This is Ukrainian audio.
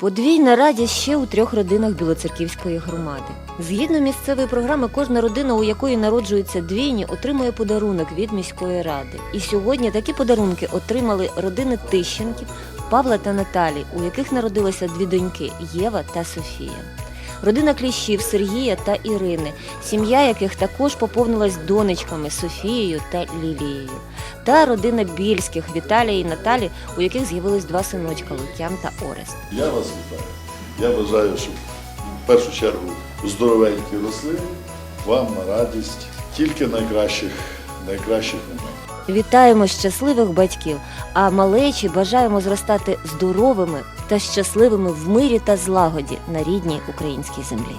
Подвійна радість ще у трьох родинах Білоцерківської громади. Згідно місцевої програми, кожна родина, у якої народжуються двійні, отримує подарунок від міської ради. І сьогодні такі подарунки отримали родини Тищенків, Павла та Наталі, у яких народилося дві доньки Єва та Софія. Родина Кліщів Сергія та Ірини, сім'я яких також поповнилась донечками Софією та Лілією. Та родина Більських Віталія і Наталі, у яких з'явились два синочка Лук'ян та Орест. Я вас вітаю. Я бажаю, щоб в першу чергу здоровенькі росли, вам на радість тільки найкращих, найкращих моментів. Вітаємо щасливих батьків, а малечі бажаємо зростати здоровими та щасливими в мирі та злагоді на рідній українській землі.